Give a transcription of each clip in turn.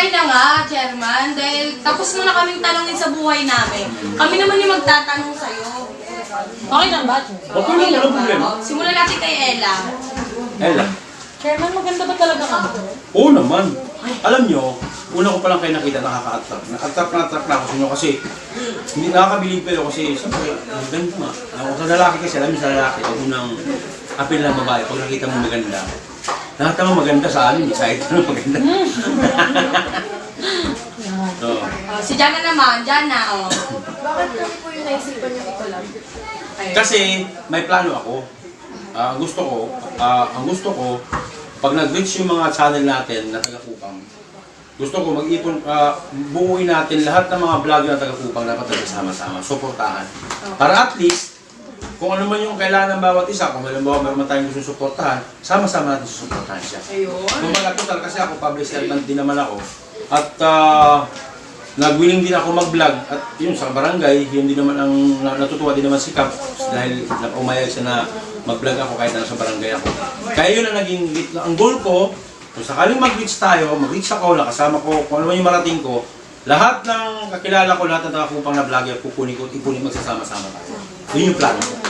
Okay na nga, Chairman. Dahil tapos mo na kaming tanongin sa buhay namin. Kami naman yung magtatanong sa'yo. Okay lang ba? Okay lang, walang problema. Oh, simulan natin kay Ella. Ella. Chairman, maganda ba talaga ka? Oo naman. Alam nyo, una ko pa lang kayo nakita, nakaka-attract. Naka-attract na attract na ako sa inyo kasi hindi nakakabilib kayo kasi siyempre, ang ganda nga. Ako sa lalaki kasi, alam niyo sa lalaki, pag unang apel ng babae, pag nakita mo maganda, lahat naman maganda sa amin, excited na maganda. Oo. Oh, si Jana naman, Jana, oh. Bakit kami po yung naisipan yung collab? Okay. Kasi may plano ako. Ah, ang gusto ko, ah, ang gusto ko, pag nag-reach yung mga channel natin na taga-kupang, gusto ko mag-ipon, ah, buuin natin lahat ng mga vlog na taga-kupang dapat nagsama-sama, suportahan. Para at least, kung ano man yung kailangan ng bawat isa, kung halimbawa meron man tayong gusto suportahan, sama-sama natin susuportahan siya. Ayun. Kung mga total, kasi ako public servant din naman ako. At ah, nag-willing din ako mag-vlog. At yun, sa barangay, yun din naman ang na- natutuwa din naman si Cap dahil umayag siya na mag-vlog ako kahit nasa barangay ako. Kaya yun ang naging ang goal ko, kung sakaling mag-reach tayo, mag-reach ako, nakasama ko, kung ano man yung marating ko, lahat ng kakilala ko, lahat ng nakakupang na vlogger, kukunin ko, ipunin magsasama-sama tayo. Yun yung plano ko.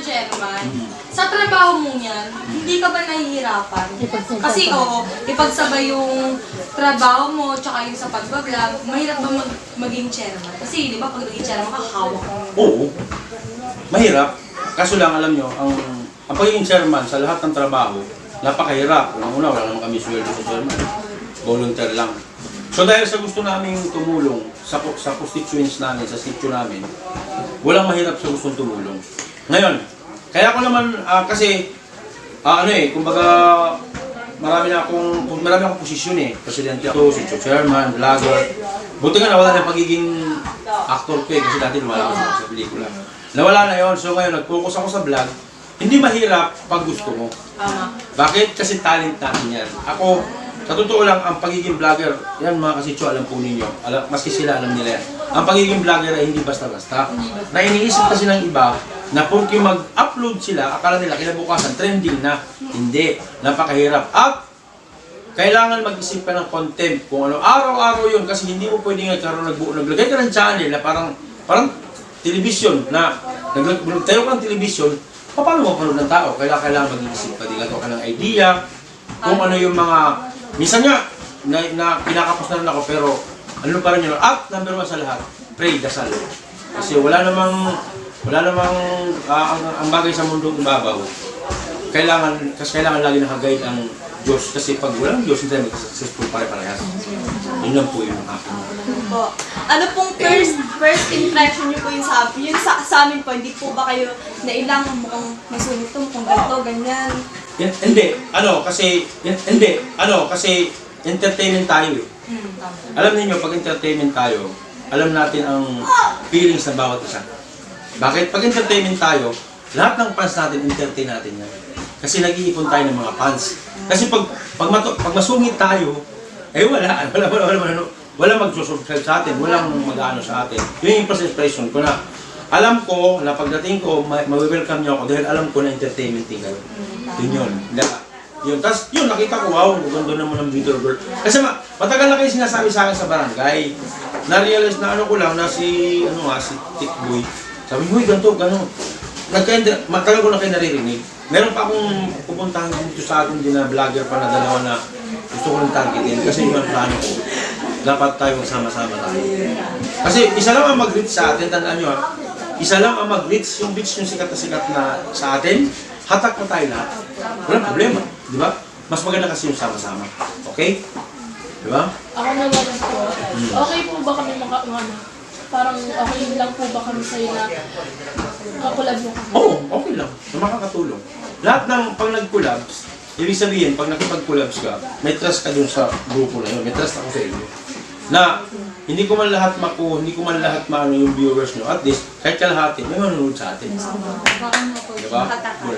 Naman, Chairman, sa trabaho mo yan, hindi ka ba nahihirapan? Kasi oo, ipagsabay yung trabaho mo tsaka yung sa pag-vlog, mahirap ba mag maging chairman? Kasi di ba pag naging chairman ka, hawak mo. Oo. Mahirap. Kaso lang alam nyo, ang, ang pagiging chairman sa lahat ng trabaho, napakahirap. Unang-una, wala naman kami sweldo sa chairman. Volunteer lang. So dahil sa gusto namin tumulong sa, sa constituents namin, sa sitio namin, walang mahirap sa gustong tumulong. Ngayon, kaya ko naman, ah, kasi, ah, ano eh, kumbaga, marami na akong, marami akong posisyon eh. Presidente ako, sitio chairman, vlogger. Buti nga nawala na pagiging actor ko eh, kasi dati lumala ako sa, pelikula. Nawala na yon so ngayon nag-focus ako sa vlog. Hindi mahirap pag gusto mo. Bakit? Kasi talent natin yan. Ako, sa totoo lang, ang pagiging vlogger, yan mga kasitso, alam po ninyo. Alam, maski sila alam nila yan. Ang pagiging vlogger ay hindi basta-basta. Na iniisip kasi ng iba, na porque mag-upload sila, akala nila kinabukasan, trending na. Hindi. Napakahirap. At, kailangan mag-isip ka ng content kung ano. Araw-araw yun kasi hindi mo pwedeng nagkaroon nagbuo. Naglagay ka ng channel na parang, parang television na nagtayo ka ng television, paano mo panood ng tao? Kailangan, kailangan mag-iisip ka. Di ka ng idea kung ano yung mga... Minsan nga, na, na kinakapos na rin ako pero ano pa rin yun. At number one sa lahat, pray, dasal. Kasi wala namang wala namang ah, ang, ang bagay sa mundo ibabaw. Kailangan kasi kailangan lagi naka-guide ang Diyos kasi pag walang Diyos hindi tayo mag-successful pare-parehas. Yun lang po yung akin. Po. Ano pong first first impression niyo po yung sa yun sa, sa amin po, hindi po ba kayo nailang mukhang may sulit to, mukhang ganito, ganyan. Yan, hindi, ano, kasi, yan, hindi, ano, kasi entertainment tayo eh. Hmm, tama. Alam niyo pag entertainment tayo, alam natin ang feelings ng bawat isa. Bakit? Pag entertainment tayo, lahat ng fans natin, entertain natin yan. Kasi nag-iipon tayo ng mga fans. Kasi pag pag, mato, pag masungit tayo, eh wala, wala, wala, wala, wala, wala magsusubscribe sa atin, walang mag-ano sa atin. Yun yung first impression ko na alam ko na pagdating ko, ma- ma-welcome niyo ako dahil alam ko na entertainment din kayo. Yun yun. Na, yun. Tapos yun, nakita ko, wow, ang ganda naman ng video bird. Kasi ma, matagal na kayo sinasabi sa akin sa barangay. Na-realize na ano ko lang, na si, ano nga, si Tick Boy. Sabi, huy, ganito, gano'n. Nagka, matagal ko na kayo naririnig. Meron pa akong pupuntahan dito sa atin din na vlogger pa na dalawa na gusto ko ng targetin. Kasi yun ang plano ko. Dapat tayo magsama-sama tayo. Kasi isa lang ang mag-reach sa atin, tandaan nyo ha. Isa lang ang mag-reach, yung reach yung sikat na sikat na sa atin, hatak na tayo lahat. Walang problema, di ba? Mas maganda kasi yung sama-sama. Okay? Di ba? Ako naman po, okay po ba kami maka, ano, parang okay lang po ba kami sa'yo na kakulab mo kami? Oo, okay lang. Na makakatulong. Lahat ng pag nag-collabs, ibig sabihin, pag nakipag-collabs ka, may trust ka dun sa grupo na yun. May trust ako sa inyo. Na, hindi ko man lahat maku, hindi ko man lahat maano yung viewers nyo. At least, kahit kalahati, may manonood sa atin. Diba?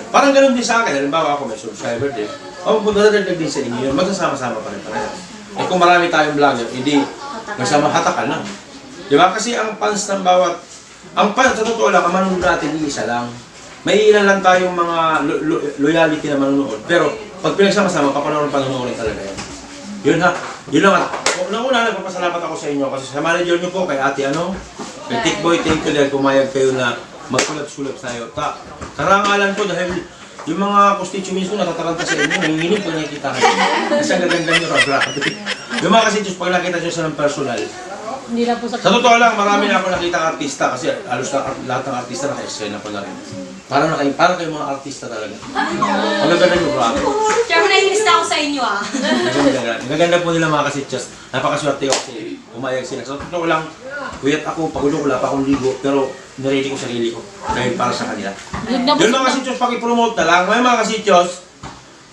Parang ganun din sa akin. Halimbawa ako may subscriber din. O, kung dadagdag din sa inyo yun, magsasama-sama pa rin parehas. Eh kung marami tayong vlogger, hindi, magsama hatakan na. Di ba? Kasi ang fans ng bawat, ang fans, sa totoo lang, ang manonood natin, isa lang. May ilan lang tayong mga lo- lo- loyalty na manonood. Pero, pag pinagsama-sama, papanoorin panonoodin talaga yan. Yun ha. Yun lang. Una-una, nagpapasalamat ako sa inyo kasi sa manager niyo po, kay ate ano, kay Tikboy, thank you dahil pumayag kayo na magsulap-sulap tayo. Ta karangalan ko dahil yung mga constituents ko natataranta sa inyo, nanginginig pag nakikita kayo. Kasi ang gaganda nyo, grabe. Yung mga constituents, pag nakita nyo sa personal, Hindi lang po sa... sa totoo lang, marami na ako nakita artista kasi halos na, lahat ng artista naka-eksena ko na rin. Parang na kayo, parang kayo mga artista talaga. Ang gaganda nyo, grabe. Chairman, nahihinis na ako sa inyo ah. Maganda, maganda po nila mga kasityas. Napakaswerte ko kasi umayag sila. Sa totoo lang, kuyat ako, pagulo, wala pa akong ligo, pero niredy ko sarili ko dahil para sa kanila. Yun mga kasityos, pakipromote na lang. May mga kasityos,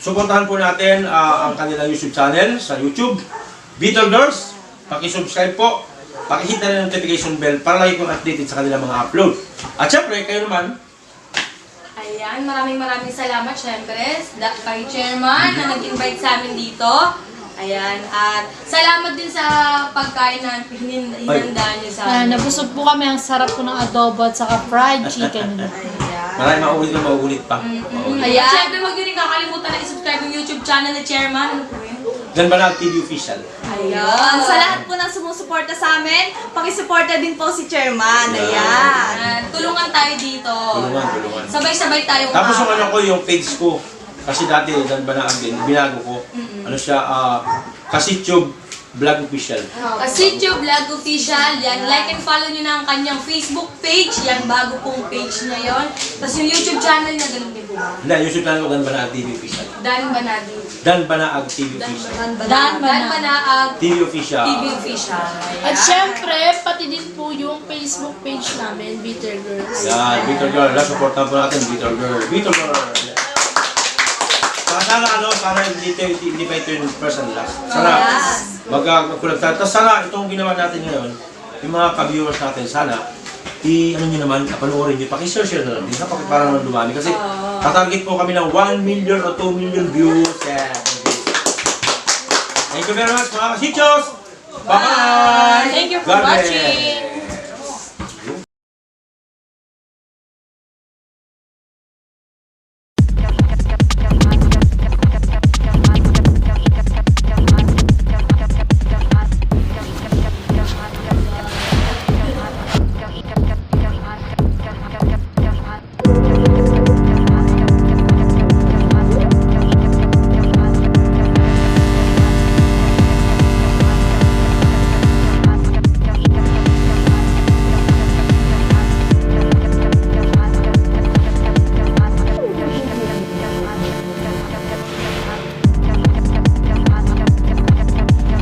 suportahan po natin ah, ang kanilang YouTube channel sa YouTube. Beetle Girls, pakisubscribe po. Pakihit na rin notification bell para lagi kong updated sa kanilang mga upload. At syempre, kayo naman, Ayan, maraming maraming salamat syempre kay Chairman na nag-invite sa amin dito. Ayan, at salamat din sa pagkain na hinin- hinanda niyo sa Ah, amin. nabusog po kami. Ang sarap po ng adobo at saka fried chicken. marami maulit na maulit pa. Maulit. Ayan. At syempre, huwag niyo rin kakalimutan na i-subscribe yung YouTube channel ni Chairman. Ano po yun? Na TV official? Ayan. Sa lahat po ng sumusuporta sa amin, pakisuporta din po si Chairman. Yan. Ayan. Ayan, tulungan tayo dito. Tulungan, tulungan. Sabay-sabay tayo Tapos yung ano ko, yung page ko. Kasi dati, dan ba na din, binago ko. Ano siya, ah, Kasitube Vlog Official. Kasi YouTube Vlog Official, yan. Like and follow nyo na ang kanyang Facebook page. Yan, bago pong page niya yon. Tapos yung YouTube channel niya, ganun din po ba? Hindi, YouTube channel ko, Dan Banaag TV Official. Dan Banadi. Dan Banaag TV Official. Dan Dan Banaag. Banaag TV Official. TV Official. At syempre, pati din po yung Facebook page namin, Bitter Girls. Yan, Beetle Girl. Last po natin, Beetle Girl. Beetle Girl. Sana, ano, sana hindi, ito, hindi pa ito yung first and last. Sana mag magkulag tayo. Tapos sana itong ginawa natin ngayon, yung mga ka-viewers natin, sana i ano nyo naman, panoorin nyo, pakishare-share na lang din, kapag para naman dumami. Kasi tatarget po kami ng 1 million o 2 million views. Yeah. Thank you very much mga kasichos! Bye! Thank you for God watching!